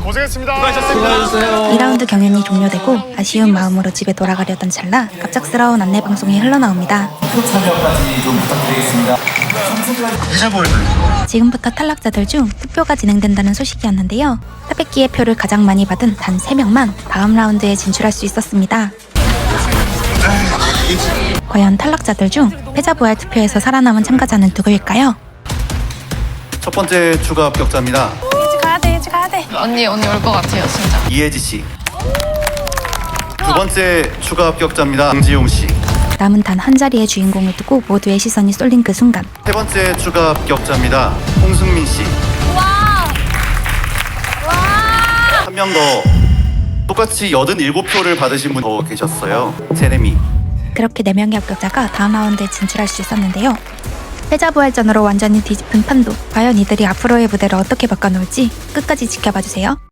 다들 고생했습니다. 수고하셨어요. 2라운드 경연이 종료되고 아쉬운 마음으로 집에 돌아가려던 찰나 갑작스러운 안내 방송이 흘러나옵니다. 참여까지 좀 부탁드리겠습니다. 지금부터 탈락자들 중 투표가 진행된다는 소식이었는데요. 타백기의 표를 가장 많이 받은 단 3명만 다음 라운드에 진출할 수 있었습니다. 과연 탈락자들 중 패자 부활 투표에서 살아남은 참가자는 누구일까요? 첫 번째 추가 합격자입니다. 언니 언니 올 것 같아요 진짜. 이혜지 씨. 두 번째 추가 합격자입니다. 강지용 씨. 남은 단 한 자리의 주인공을 두고 모두의 시선이 쏠린 그 순간 세 번째 추가 합격자입니다. 홍승민 씨. 한명 더. 똑같이 87표를 받으신 분 더 계셨어요. 제레미. 그렇게 4명의 합격자가 다음 라운드에 진출할 수 있었는데요. 패자 부활전으로 완전히 뒤집힌 판도 과연 이들이 앞으로의 무대를 어떻게 바꿔놓을지 끝까지 지켜봐주세요.